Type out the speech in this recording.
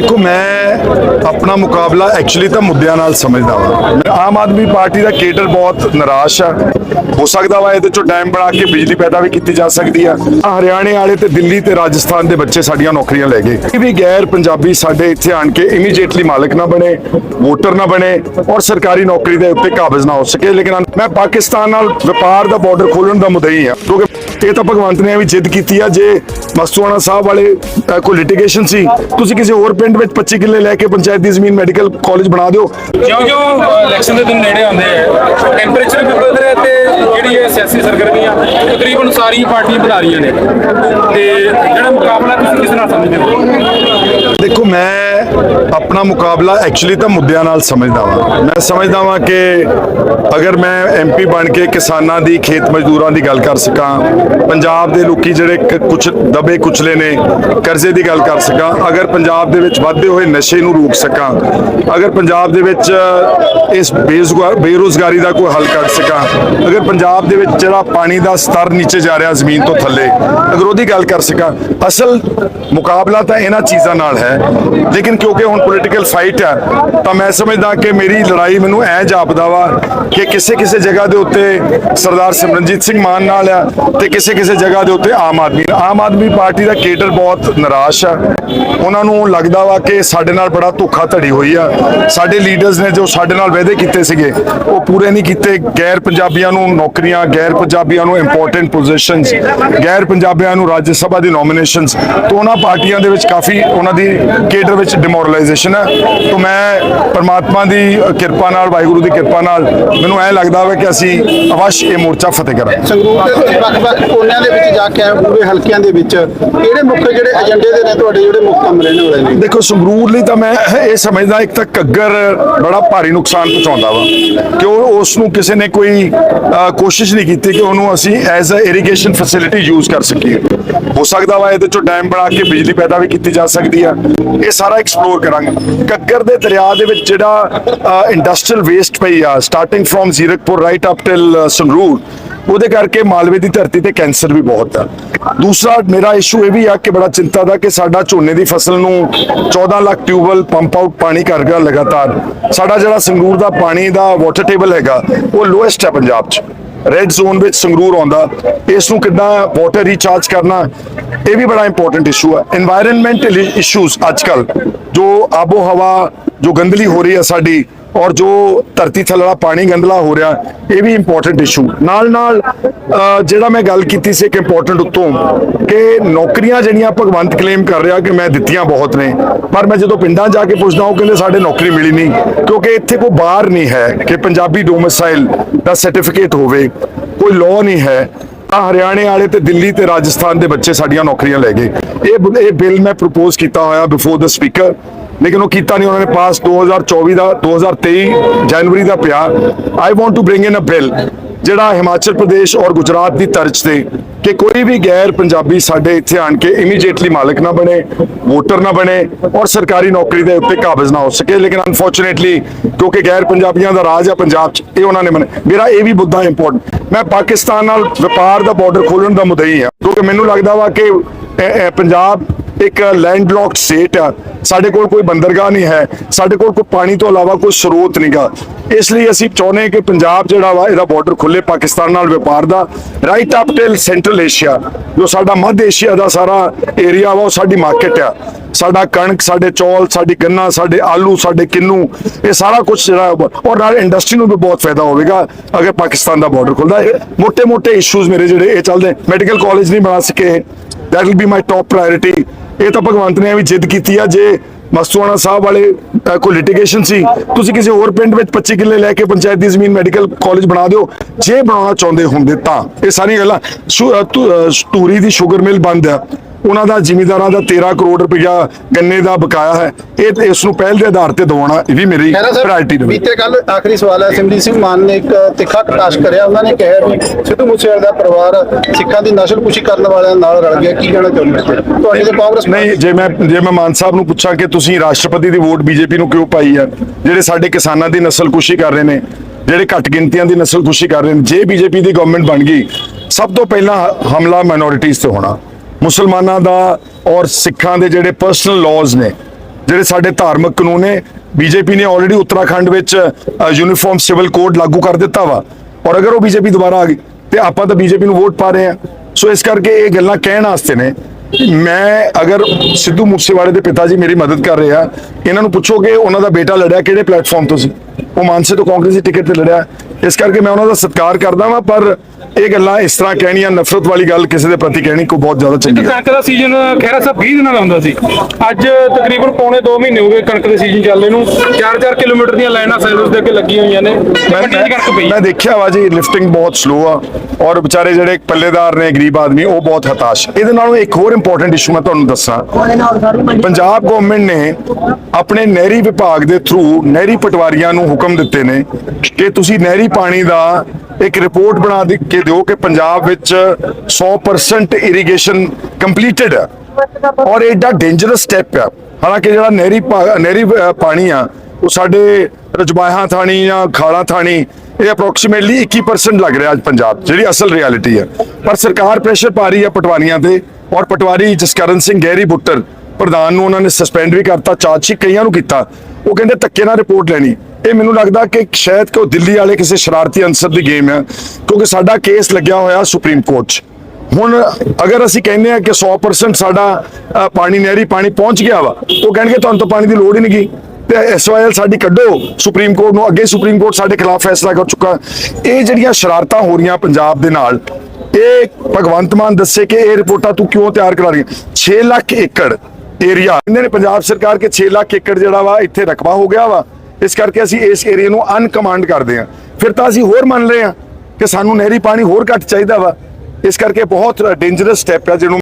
ਦੇਖੋ, ਮੈਂ ਆਪਣਾ ਮੁਕਾਬਲਾ ਐਕਚੁਅਲੀ ਤਾਂ ਮੁੱਦਿਆਂ ਨਾਲ ਸਮਝਦਾ ਵਾਂ। ਆਮ ਆਦਮੀ ਪਾਰਟੀ ਦਾ ਕੇਡਰ ਬਹੁਤ ਨਿਰਾਸ਼ ਆ। ਹੋ ਸਕਦਾ ਵਾ ਇਹਦੇ ਚੋਂ ਡੈਮ ਬਣਾ ਕੇ ਬਿਜਲੀ ਪੈਦਾ ਵੀ ਕੀਤੀ ਜਾ ਸਕਦੀ ਆ। ਹਰਿਆਣੇ ਵਾਲੇ ਤੇ ਦਿੱਲੀ ਤੇ ਰਾਜਸਥਾਨ ਦੇ ਬੱਚੇ ਸਾਡੀਆਂ ਨੌਕਰੀਆਂ ਲੈ ਗਏ। ਇਹ ਵੀ ਗੈਰ ਪੰਜਾਬੀ ਸਾਡੇ ਇੱਥੇ ਆਣ ਕੇ ਇਮੀਡੀਏਟਲੀ ਮਾਲਕ ਨਾ ਬਣੇ ਵੋਟਰ ਨਾ ਬਣੇ ਔਰ ਸਰਕਾਰੀ ਨੌਕਰੀ ਦੇ ਉੱਤੇ ਕਾਬਜ਼ ਨਾ ਹੋ ਸਕੇ। ਲੇਕਿਨ ਮੈਂ ਪਾਕਿਸਤਾਨ ਨਾਲ ਵਪਾਰ ਦਾ ਬਾਰਡਰ ਖੋਲਣ ਦਾ ਮੁਦਈ ਆ। ਕਿਉਂਕਿ ਇਹ ਤਾਂ ਭਗਵੰਤ ਨੇ ਵੀ ਜਿੱਦ ਕੀਤੀ ਆ ਜੇ ਮਸਤੂਆਣਾ ਸਾਹਿਬ ਵਾਲੇ ਅ, ਕੋਈ ਲਿਟੀਗੇਸ਼ਨ ਸੀ ਤੁਸੀਂ ਕਿਸੇ ਹੋਰ ਪਿੰਡ ਵਿੱਚ 25 ਕਿੱਲੇ ਲੈ ਕੇ ਪੰਚਾਇਤ ਦੀ ਜ਼ਮੀਨ ਮੈਡੀਕਲ ਕਾਲਜ ਬਣਾ ਦਿਓ। ਜਿਉਂ ਜਿਉਂ ਇਲੈਕਸ਼ਨ ਦੇ ਦਿਨ ਨੇੜੇ ਆਉਂਦੇ ਆ ਟੈਂਪਰੇਚਰ ਵੀ ਵੱਧ ਰਿਹਾ ਤੇ ਜਿਹੜੀ ਇਹ ਸਿਆਸੀ ਸਰਗਰਮੀਆਂ ਤਕਰੀਬਨ ਸਾਰੀਆਂ ਪਾਰਟੀਆਂ ਬਣਾ ਰਹੀਆਂ ਨੇ। ਤੇ ਜਿਹੜਾ ਮੁਕਾਬਲਾ ਤੁਸੀਂ ਕਿਸ ਨਾਲ ਸਮਝਦੇ ਹੋ? ਦੇਖੋ, ਮੈਂ ਆਪਣਾ ਮੁਕਾਬਲਾ ਐਕਚੁਅਲੀ ਤਾਂ ਮੁੱਦਿਆਂ ਨਾਲ ਸਮਝਦਾ ਵਾਂ। ਮੈਂ ਸਮਝਦਾ ਵਾਂ ਕਿ ਅਗਰ ਮੈਂ ਐਮਪੀ ਬਣ ਕੇ ਕਿਸਾਨਾਂ ਦੀ, ਖੇਤ ਮਜ਼ਦੂਰਾਂ ਦੀ ਗੱਲ ਕਰ ਸਕਾਂ, ਪੰਜਾਬ ਦੇ ਲੋਕੀ ਜਿਹੜੇ ਕ- ਕੁਛ ਦਬੇ ਕੁਚਲੇ ਨੇ, ਕਰਜ਼ੇ ਦੀ ਗੱਲ ਕਰ ਸਕਾਂ, ਅਗਰ ਪੰਜਾਬ ਦੇ ਵਿੱਚ ਵੱਧਦੇ ਹੋਏ ਨਸ਼ੇ ਨੂੰ ਰੋਕ ਸਕਾਂ, ਅਗਰ ਪੰਜਾਬ ਦੇ ਵਿੱਚ ਇਸ ਬੇਰੁਜ਼ਗਾਰ, ਬੇਰੁਜ਼ਗਾਰੀ ਦਾ ਕੋਈ ਹੱਲ ਕੱਢ ਸਕਾਂ, ਅਗਰ ਪੰਜਾਬ ਦੇ ਵਿੱਚ ਜਿਹੜਾ ਪਾਣੀ ਦਾ ਸਤਰ ਨੀਚੇ ਜਾ ਰਿਹਾ ਜ਼ਮੀਨ ਤੋਂ ਥੱਲੇ, ਅਗਰ ਉਹਦੀ ਗੱਲ ਕਰ ਸਕਾਂ, ਅਸਲ ਮੁਕਾਬਲਾ ਤਾਂ ਇਹਨਾਂ ਚੀਜ਼ਾਂ ਨਾਲ ਹੈ। ਲੇਕਿਨ ਕਿਉਂਕਿ ਹੁਣ ਪੋਲੀਟੀਕਲ ਫਾਈਟ ਆ, ਤਾਂ ਮੈਂ ਸਮਝਦਾ ਕਿ ਮੇਰੀ ਲੜਾਈ ਮੈਨੂੰ ਐ ਜਾਪਦਾ ਵਾ ਕਿ ਕਿਸੇ ਕਿਸੇ ਜਗ੍ਹਾ ਦੇ ਉੱਤੇ ਸਰਦਾਰ ਸਿਮਰਨਜੀਤ ਸਿੰਘ ਮਾਨ ਨਾਲ ਆ ਤੇ ਕਿਸੇ ਕਿਸੇ ਜਗ੍ਹਾ ਦੇ ਉੱਤੇ ਆਮ ਆਦਮੀ ਆਮ ਆਦਮੀ ਪਾਰਟੀ ਦਾ ਕੇਡਰ ਬਹੁਤ ਨਿਰਾਸ਼ ਆ। ਉਹਨਾਂ ਨੂੰ ਲੱਗਦਾ ਵਾ ਕਿ ਸਾਡੇ ਨਾਲ ਬੜਾ ਧੋਖਾ ਧੜੀ ਹੋਈ ਆ। ਸਾਡੇ ਲੀਡਰਸ ਨੇ ਜੋ ਸਾਡੇ ਨਾਲ ਵਾਅਦੇ ਕੀਤੇ ਸੀਗੇ, ਉਹ ਪੂਰੇ ਨਹੀਂ ਕੀਤੇ। ਗੈਰ ਪੰਜਾਬੀਆਂ ਨੂੰ ਨੌਕਰੀਆਂ, ਗੈਰ ਪੰਜਾਬੀਆਂ ਨੂੰ ਇੰਪੋਰਟੈਂਟ ਪੋਜੀਸ਼ਨਸ ਗੈਰ ਪੰਜਾਬੀਆਂ ਨੂੰ ਰਾਜ ਸਭਾ ਦੀ ਨੋਮੀਨੇਸ਼ਨਸ ਤੋਂ ਉਹਨਾਂ ਪਾਰਟੀਆਂ ਦੇ ਵਿੱਚ ਕਾਫੀ ਉਹਨਾਂ ਦੀ ਕੇਡਰ ਵਿੱਚ ਡਿਮੋਰਲਾਈਜੇਸ਼ਨ ਹੈ। ਤੋਂ ਮੈਂ ਪਰਮਾਤਮਾ ਦੀ ਕਿਰਪਾ ਨਾਲ ਵਾਹਿਗੁਰੂ ਦੀ ਕਿਰਪਾ ਨਾਲ ਮੈਨੂੰ ਐ ਲੱਗਦਾ ਵਾ ਕਿ ਅਸੀਂ ਅਵਸ਼ ਇਹ ਮੋਰਚਾ ਫਤਿਹ ਕਰਾਂਗੇ। ਸੰਗਰੂਰ ਦੇ ਵੱਖ-ਵੱਖ ਕੋਨਿਆਂ ਦੇ ਵਿੱਚ ਜਾ ਕੇ ਆਏ ਪੂਰੇ ਹਲਕਿਆਂ ਦੇ ਵਿੱਚ। ਕਿਹੜੇ ਮੁੱਖ ਜਿਹੜੇ ਏਜੰਡੇ ਦੇ ਨੇ ਤੁਹਾਡੇ ਜਿਹੜੇ ਮੁੱਖ ਕੰਮ ਰਹਿਣ ਵਾਲੇ ਨੇ ਦੇਖੋ ਸੰਗਰੂਰ ਲਈ ਤਾਂ ਮੈਂ ਇਹ ਸਮਝਦਾ ਇੱਕ ਤਾਂ ਘੱਗਰ ਬੜਾ ਭਾਰੀ ਨੁਕਸਾਨ ਪਹੁੰਚਾਉਂਦਾ ਵਾ। ਕਿ ਉਸ ਨੂੰ ਕਿਸੇ ਨੇ ਕੋਈ ਕੋਸ਼ਿਸ਼ ਨਹੀਂ ਕੀਤੀ ਕਿ ਉਹਨੂੰ ਅਸੀਂ ਐਜ਼ ਅ ਇਰੀਗੇਸ਼ਨ ਫੈਸਿਲਿਟੀ ਯੂਜ਼ ਕਰ ਸਕੀਏ। ਹੋ ਸਕਦਾ ਵਾ ਇਹਦੇ ਚੋਂ ਡੈਮ ਬਣਾ ਕੇ ਬਿਜਲੀ ਪੈਦਾ ਵੀ ਕੀਤੀ ਜਾ ਸਕਦੀ ਆ। ਇਹ ਸਾਰਾ ਐਕਸਪਲੋਰ ਕਰਾਂਗੇ। ਕੱਕਰ ਦੇ ਦਰਿਆ ਦੇ ਵਿੱਚ ਜਿਹੜਾ ਇੰਡਸਟਰੀਅਲ ਵੇਸਟ ਪਈ ਆ starting from Zirakpur right up till Sangrur, ਉਹਦੇ ਕਰਕੇ ਮਾਲਵੇ ਦੀ ਧਰਤੀ ਤੇ ਕੈਂਸਰ ਵੀ ਬਹੁਤ ਆ। ਦੂਸਰਾ ਮੇਰਾ ਇਸ਼ੂ ਇਹ ਵੀ ਆ ਕਿ ਬੜਾ ਚਿੰਤਾ ਦਾ ਕਿ ਸਾਡਾ ਝੋਨੇ ਦੀ ਫਸਲ ਨੂੰ 14 ਲੱਖ ਟਿਊਬਲ ਪੰਪ ਆਊਟ ਪਾਣੀ ਕਰ ਗਿਆ ਲਗਾਤਾਰ। ਸਾਡਾ ਜਿਹੜਾ ਸੰਗਰੂਰ ਦਾ ਪਾਣੀ ਦਾ ਵਾਟਰ ਟੇਬਲ ਹੈਗਾ, ਉਹ ਲੋਐਸਟ ਹੈ ਪੰਜਾਬ 'ਚ। ਰੈਡ ਜ਼ੋਨ ਵਿੱਚ ਸੰਗਰੂਰ ਆਉਂਦਾ, ਇਸ ਨੂੰ ਕਿੱਦਾਂ ਵਾਟਰ ਰੀਚਾਰਜ ਕਰਨਾ, ਇਹ ਵੀ ਬੜਾ ਇੰਪੋਰਟੈਂਟ ਇਸ਼ੂ ਹੈ এনवायरमेंटਲ ਇਸ਼ੂਜ਼ ਅੱਜਕੱਲ ਜੋ ਆਬੋ ਹਵਾ ਜੋ ਗੰਦਲੀ ਹੋ ਰਹੀ ਹੈ ਸਾਡੀ ਔਰ ਜੋ ਧਰਤੀ ਥੱਲੜਾ ਪਾਣੀ ਗੰਦਲਾ ਹੋ ਰਿਹਾ, ਇਹ ਵੀ ਇੰਪੋਰਟੈਂਟ ਇਸ਼ੂ ਨਾਲ ਨਾਲ ਜਿਹੜਾ ਮੈਂ ਗੱਲ ਕੀਤੀ ਸੀ ਇੱਕ ਇੰਪੋਰਟੈਂਟ ਉੱਤੋਂ, ਕਿ ਨੌਕਰੀਆਂ ਜਿਹੜੀਆਂ ਭਗਵੰਤ ਕਲੇਮ ਕਰ ਰਿਹਾ ਕਿ ਮੈਂ ਦਿੱਤੀਆਂ ਬਹੁਤ ਨੇ, ਪਰ ਮੈਂ ਜਦੋਂ ਪਿੰਡਾਂ ਜਾ ਕੇ ਪੁੱਛਦਾ ਹਾਂ ਉਹ ਕਹਿੰਦੇ ਸਾਡੇ ਨੌਕਰੀ ਮਿਲੀ ਨਹੀਂ, ਕਿਉਂਕਿ ਇੱਥੇ ਕੋਈ ਬਾਹਰ ਨਹੀਂ ਹੈ ਕਿ ਪੰਜਾਬੀ ਡੋਮਿਸਾਈਲ ਦਾ ਸਰਟੀਫਿਕੇਟ ਹੋਵੇ, ਕੋਈ ਲਾਅ ਨਹੀਂ ਹੈ, ਤਾਂ ਹਰਿਆਣੇ ਵਾਲੇ ਤੇ ਦਿੱਲੀ ਤੇ ਰਾਜਸਥਾਨ ਦੇ ਬੱਚੇ ਸਾਡੀਆਂ ਨੌਕਰੀਆਂ ਲੈ ਗਏ। ਇਹ ਬ- ਇਹ ਬਿੱਲ ਮੈਂ ਪ੍ਰਪੋਜ਼ ਕੀਤਾ ਹੋਇਆ ਬਿਫੋਰ ਦ ਸਪੀਕਰ ਲੇਕਿਨ ਉਹ ਕੀਤਾ ਨਹੀਂ, ਉਹਨਾਂ ਨੇ ਪਾਸ 2024 ਦਾ 2023 ਜਨਵਰੀ ਦਾ ਪਿਆ। I want to bring in a bill ਜਿਹੜਾ ਹਿਮਾਚਲ ਪ੍ਰਦੇਸ਼ ਔਰ ਗੁਜਰਾਤ ਦੀ ਤਰਜ਼ ਤੇ ਕਿ ਕੋਈ ਵੀ ਗੈਰ ਪੰਜਾਬੀ ਸਾਡੇ ਇੱਥੇ ਆਣ ਕੇ ਇਮੀਡੀਏਟਲੀ ਮਾਲਕ ਨਾ ਬਣੇ, ਵੋਟਰ ਨਾ ਬਣੇ ਔਰ ਸਰਕਾਰੀ ਨੌਕਰੀ ਦੇ ਉੱਤੇ ਕਾਬਜ਼ ਨਾ ਹੋ ਸਕੇ। ਲੇਕਿਨ ਅਨਫੋਰਚੂਨੇਟਲੀ ਕਿਉਂਕਿ ਗੈਰ ਪੰਜਾਬੀਆਂ ਦਾ ਰਾਜ ਹੈ ਪੰਜਾਬ 'ਚ, ਇਹ ਉਹਨਾਂ ਨੇ ਮੰਨ, ਮੇਰਾ ਇਹ ਵੀ ਮੁੱਦਾ ਇੰਪੋਰਟੈਂਟ ਮੈਂ ਪਾਕਿਸਤਾਨ ਨਾਲ ਵਪਾਰ ਦਾ ਬਾਰਡਰ ਖੋਲਣ ਦਾ ਮੁਦਈ ਆ ਕਿਉਂਕਿ ਮੈਨੂੰ ਲੱਗਦਾ ਵਾ ਕਿ ਪੰਜਾਬ ਇੱਕ ਲੈਂਡ ਸਟੇਟ ਆ। ਸਾਡੇ ਕੋਲ ਕੋਈ ਬੰਦਰਗਾਹ ਨਹੀਂ ਹੈ। ਸਾਡੇ ਕੋਲ ਕੋਈ ਪਾਣੀ ਤੋਂ ਇਲਾਵਾ ਕੋਈ ਸਰੋਤ ਨਹੀਂਗਾ ਇਸ ਲਈ ਅਸੀਂ ਚਾਹੁੰਦੇ ਕਿ ਪੰਜਾਬ ਜਿਹੜਾ ਵਾ, ਇਹਦਾ ਬਾਰਡਰ ਖੁੱਲੇ ਪਾਕਿਸਤਾਨ ਨਾਲ ਵਪਾਰ ਦਾ। Right up till central Asia ਜੋ ਸਾਡਾ ਮੱਧ ਏਸ਼ੀਆ ਦਾ ਸਾਰਾ ਏਰੀਆ ਵਾ, ਉਹ ਸਾਡੀ ਮਾਰਕੀਟ ਆ। ਸਾਡਾ ਕਣਕ, ਸਾਡੇ ਚੌਲ, ਸਾਡੀ ਗੰਨਾ, ਸਾਡੇ ਆਲੂ, ਸਾਡੇ ਕਿੰਨੂ, ਇਹ ਸਾਰਾ ਕੁਝ ਜਿਹੜਾ ਔਰ ਨਾਲ ਇੰਡਸਟਰੀ ਨੂੰ ਵੀ ਬਹੁਤ ਫਾਇਦਾ ਹੋਵੇਗਾ, ਅਗਰ ਪਾਕਿਸਤਾਨ ਦਾ ਬਾਰਡਰ ਖੁੱਲਦਾ ਹੈ ਮੋٹے ਮੋٹے ਇਸ਼ੂਜ਼ ਮੇਰੇ ਜਿਹੜੇ ਇਹ ਚੱਲਦੇ ਮੈਡੀਕਲ ਕਾਲਜ ਨਹੀਂ ਬਣਾ ਸਕੇ। That will be my top priority ਇਹ ਤਾਂ ਭਗਵੰਤ ਨੇ ਵੀ ਜਿੱਦ ਕੀਤੀ ਆ ਜੇ ਮਸਤੂਆਣਾ ਸਾਹਿਬ ਵਾਲੇ ਅ, ਕੋਈ ਲਿਟੀਗੇਸ਼ਨ ਸੀ ਤੁਸੀਂ ਕਿਸੇ ਹੋਰ ਪਿੰਡ ਵਿੱਚ 25 ਕਿੱਲੇ ਲੈ ਕੇ ਪੰਚਾਇਤ ਦੀ ਜ਼ਮੀਨ ਮੈਡੀਕਲ ਕਾਲਜ ਬਣਾ ਦਿਓ ਜੇ ਬਣਾਉਣਾ ਚਾਹੁੰਦੇ ਹੁੰਦੇ ਤਾਂ। ਇਹ ਸਾਰੀਆਂ ਗੱਲਾਂ ਸ਼ੂ- ਧੂਰੀ ਦੀ ਸ਼ੂਗਰ ਮਿਲ ਬੰਦ ਆ। ਉਹਨਾਂ ਦਾ ਜ਼ਿਮੀਂਦਾਰਾਂ ਦਾ 13 ਕਰੋੜ ਰੁਪਇਆ ਗੰਨੇ ਦਾ ਬਕਾਇਆ ਹੈ। ਇਹ ਇਸ ਨੂੰ ਪਹਿਲ ਦੇ ਆਧਾਰ ਤੇ ਦਵਾਉਣਾ ਇਹ ਵੀ ਮੇਰੀ ਪ੍ਰਾਇੋਰਟੀ ਦੇ ਬੀਤੇ ਕੱਲ ਆਖਰੀ ਸਵਾਲ ਹੈ ਸਿਮਰਜੀਤ ਸਿੰਘ ਮਾਨ ਨੇ ਇੱਕ ਤਿੱਖਾ ਕਟਾਸ਼ ਕਰਿਆ। ਉਹਨਾਂ ਨੇ ਕਿਹਾ ਵੀ ਸਿੱਧੂ ਮੂਸੇਵਾਲੇ ਦਾ ਪਰਿਵਾਰ ਸਿੱਖਾਂ ਦੀ ਨਸਲਕੁਸ਼ੀ ਕਰਨ ਵਾਲਿਆਂ ਨਾਲ ਰਲ ਗਿਆ। ਕੀ ਕਹਿਣਾ ਚਾਹੁੰਦੇ ਹੋ? ਤੁਹਾਡੀ ਤੇ ਕਾਂਗਰਸ ਨਹੀਂ ਜੇ ਮੈਂ ਜੇ ਮੈਂ ਮਾਨ ਸਾਹਿਬ ਨੂੰ ਪੁੱਛਾਂ ਕਿ ਤੁਸੀਂ ਰਾਸ਼ਟਰਪਤੀ ਦੀ ਵੋਟ ਬੀਜੇਪੀ ਨੂੰ ਕਿਉਂ ਪਾਈ ਆ ਜਿਹੜੇ ਸਾਡੇ ਕਿਸਾਨਾਂ ਦੀ ਨਸਲਕੁਸ਼ੀ ਕਰ ਰਹੇ ਨੇ ਜਿਹੜੇ ਘੱਟ ਗਿਣਤੀਆਂ ਦੀ ਨਸਲਕੁਸ਼ੀ ਕਰ ਰਹੇ ਨੇ ਜੇ ਬੀਜੇਪੀ ਦੀ ਗਵਰਨਮੈਂਟ ਬਣ ਗਈ ਸਭ ਤੋਂ ਪਹਿਲਾਂ ਹ- ਹਮਲਾ ਮਾਈਨੋਰਿਟੀਜ਼ ਤੇ ਹੋਣਾ। ਮੁਸਲਮਾਨਾਂ ਦਾ ਔਰ ਸਿੱਖਾਂ ਦੇ ਜਿਹੜੇ ਪਰਸਨਲ ਲਾਜ਼ ਨੇ, ਜਿਹੜੇ ਸਾਡੇ ਧਾਰਮਿਕ ਕਾਨੂੰਨ ਨੇ ਬੀਜੇਪੀ ਨੇ ਆਲਰੇਡੀ ਉੱਤਰਾਖੰਡ ਵਿੱਚ ਯੂਨੀਫਾਰਮ ਸਿਵਲ ਕੋਡ ਲਾਗੂ ਕਰ ਦਿੱਤਾ ਵਾ। ਔਰ ਅਗਰ ਉਹ ਬੀਜੇਪੀ ਦੁਬਾਰਾ ਆ ਗਈ, ਤੇ ਆਪਾਂ ਤਾਂ ਬੀਜੇਪੀ ਨੂੰ ਵੋਟ ਪਾ ਰਹੇ ਆ ਸੋ ਇਸ ਕਰਕੇ ਇਹ ਗੱਲਾਂ ਕਹਿਣ ਵਾਸਤੇ ਨੇ ਮੈਂ ਅਗਰ ਸਿੱਧੂ ਮੂਸੇਵਾਲੇ ਦੇ ਪਿਤਾ ਜੀ ਮੇਰੀ ਮਦਦ ਕਰ ਰਹੇ ਆ, ਇਹਨਾਂ ਨੂੰ ਪੁੱਛੋ ਕਿ ਉਹਨਾਂ ਦਾ ਬੇਟਾ ਲੜਿਆ ਕਿਹੜੇ ਪਲੇਟਫਾਰਮ ਤੋਂ ਸੀ? ਉਹ ਮਾਨਸੇ ਤੋਂ ਕਾਂਗਰਸੀ ਟਿਕਟ ਤੇ ਲੜਿਆ। ਇਸ ਕਰਕੇ ਮੈਂ ਉਹਨਾਂ ਦਾ ਸਤਿਕਾਰ ਕਰਦਾ ਵਾਂ, ਪਰ ਇਹ ਗੱਲਾਂ ਇਸ ਤਰ੍ਹਾਂ ਕਹਿਣੀਆਂ ਨਫ਼ਰਤ ਵਾਲੀ ਗੱਲ ਕਿਸੇ ਦੇ ਪ੍ਰਤੀ ਕਹਿਣੀ ਕੋਈ ਬਹੁਤ ਜ਼ਿਆਦਾ ਚੰਗੀ ਹੈ ਕਣਕ ਦਾ ਸੀਜ਼ਨ ਖੈਰਾ ਸਾਹਿਬ 20 ਦਿਨਾਂ ਦਾ ਹੁੰਦਾ ਸੀ। ਅੱਜ ਤਕਰੀਬਨ ਪੌਣੇ 2 ਮਹੀਨੇ ਹੋ ਗਏ ਕਣਕ ਦੇ ਸੀਜ਼ਨ ਚੱਲਦੇ ਨੂੰ। 4-4 ਕਿਲੋਮੀਟਰ ਦੀਆਂ ਲਾਈਨਾਂ ਸੈਲਰਸ ਦੇ ਅੱਗੇ ਲੱਗੀਆਂ ਹੋਈਆਂ ਨੇ। ਮੈਂ ਦੇਖਿਆ ਵਾ ਜੀ ਲਿਫਟਿੰਗ ਬਹੁਤ ਸਲੋ ਆ ਔਰ ਵਿਚਾਰੇ ਜਿਹੜੇ ਪੱਲੇਦਾਰ ਨੇ ਗਰੀਬ ਆਦਮੀ ਉਹ ਬਹੁਤ ਹਤਾਸ਼। ਇਹਦੇ ਨਾਲੋਂ ਇੱਕ ਹੋਰ ਇੰਪੋਰਟੈਂਟ ਇਸ਼ੂ ਮੈਂ ਤੁਹਾਨੂੰ ਦੱਸਾਂ। ਪੰਜਾਬ ਗਵਰਨਮੈਂਟ ਨੇ ਆਪਣੇ ਨਹਿਰੀ ਵਿਭਾਗ ਦੇ ਥਰੂ ਨਹਿਰੀ ਪਟਵਾਰੀਆਂ ਨੂੰ ਹੁਕਮ ਦਿੱਤੇ ਨੇ ਕਿ ਤੁਸੀਂ ਨਹਿਰੀ ਪਾਣੀ ਦਾ ਇੱਕ ਰਿਪੋਰਟ ਬਣਾ ਦੇ ਕੇ ਦਿਓ ਕਿ ਪੰਜਾਬ ਵਿੱਚ 100% ਇਰੀਗੇਸ਼ਨ ਕੰਪਲੀਟਡ ਹੈ। ਔਰ ਇਹ ਏਡਾ ਡੇਂਜਰਸ ਸਟੈਪ ਆ ਹਾਲਾਂਕਿ ਜਿਹੜਾ ਨਹਿਰੀ ਪਾ- ਨਹਿਰੀ ਪਾਣੀ ਆ, ਉਹ ਸਾਡੇ ਰਜਬਾਹਾਂ ਥਾਣੀ ਜਾਂ ਖਾਲਾ ਥਾਣੀ, ਇਹ ਅਪਰੋਕਸੀਮੇਟਲੀ 21% ਲੱਗ ਰਿਹਾ ਅੱਜ ਪੰਜਾਬ ਜਿਹੜੀ ਅਸਲ ਰਿਐਲਿਟੀ ਹੈ। ਪਰ ਸਰਕਾਰ ਪ੍ਰੈਸ਼ਰ ਪਾ ਰਹੀ ਹੈ ਪਟਵਾਰੀਆਂ ਤੇ, ਔਰ ਪਟਵਾਰੀ ਜਸਕਰਨ ਸਿੰਘ ਗਹਿਰੀ ਬੁੱਟਰ ਪ੍ਰਧਾਨ ਨੂੰ ਉਹਨਾਂ ਨੇ ਸਸਪੈਂਡ ਵੀ ਕਰਤਾ, ਚਾਰਜ ਸ਼ੀਟ ਕਈਆਂ ਨੂੰ ਕੀਤਾ। ਉਹ ਕਹਿੰਦੇ ਧੱਕੇ ਨਾਲ ਰਿਪੋਰਟ ਲੈਣੀ। ਇਹ ਮੈਨੂੰ ਲੱਗਦਾ ਕਿ ਸ਼ਾਇਦ ਕਿ ਉਹ ਦਿੱਲੀ ਵਾਲੇ ਕਿਸੇ ਸ਼ਰਾਰਤੀ ਅੰਸਰ ਦੀ ਗੇਮ ਹੈ, ਕਿਉਂਕਿ ਸਾਡਾ ਕੇਸ ਲੱਗਿਆ ਹੋਇਆ ਸੁਪਰੀਮ ਕੋਰਟ 'ਚ। ਹੁਣ ਅਗਰ ਅਸੀਂ ਕਹਿੰਦੇ ਆ ਕਿ 100% ਸਾਡਾ ਪਾਣੀ, ਨਹਿਰੀ ਪਾਣੀ ਪਹੁੰਚ ਗਿਆ ਵਾ, ਉਹ ਕਹਿਣਗੇ ਤੁਹਾਨੂੰ ਤਾਂ ਪਾਣੀ ਦੀ ਲੋੜ ਹੀ ਨਹੀਂ ਗਈ ਤੇ ਐਸਵਾਈਐਲ ਸਾਡੀ ਕੱਢੋ, ਸੁਪਰੀਮ ਕੋਰਟ ਨੂੰ ਅੱਗੇ ਸੁਪਰੀਮ ਕੋਰਟ ਸਾਡੇ ਖਿਲਾਫ ਫੈਸਲਾ ਕਰ ਚੁੱਕਾ। ਇਹ ਜਿਹੜੀਆਂ ਸ਼ਰਾਰਤਾਂ ਹੋ ਰਹੀਆਂ ਪੰਜਾਬ ਦੇ ਨਾਲ, ਇਹ ਭਗਵੰਤ ਮਾਨ ਦੱਸੇ ਕਿ ਇਹ ਰਿਪੋਰਟਾਂ ਤੂੰ ਕਿਉਂ ਤਿਆਰ ਕਰਾ ਰਹੀ ਹੈ 6 ਲੱਖ ਏਕੜ ਏਰੀਆ। ਇਹਨਾਂ ਨੇ ਪੰਜਾਬ ਸਰਕਾਰ ਕੇ 6 ਲੱਖ ਏਕੜ ਜਿਹੜਾ ਵਾ ਇੱਥੇ ਰਕਬਾ ਹੋ ਗਿਆ ਵਾ। ਇਸ ਕਰਕੇ ਅਸੀਂ ਇਸ ਏਰੀਆ ਨੂੰ ਅਨਕਮਾਂਡ ਕਰਦੇ ਹਾਂ। ਫਿਰ ਤਾਂ ਅਸੀਂ ਹੋਰ ਮੰਨ ਰਹੇ ਹਾਂ ਕਿ ਸਾਨੂੰ ਨਹਿਰੀ ਪਾਣੀ ਹੋਰ ਘੱਟ ਚਾਹੀਦਾ ਵਾ। ਇਸ ਕਰਕੇ ਬਹੁਤ ਡੇਂਜਰਸ ਸਟੈਪ ਹੈ ਜਿਹਨੂੰ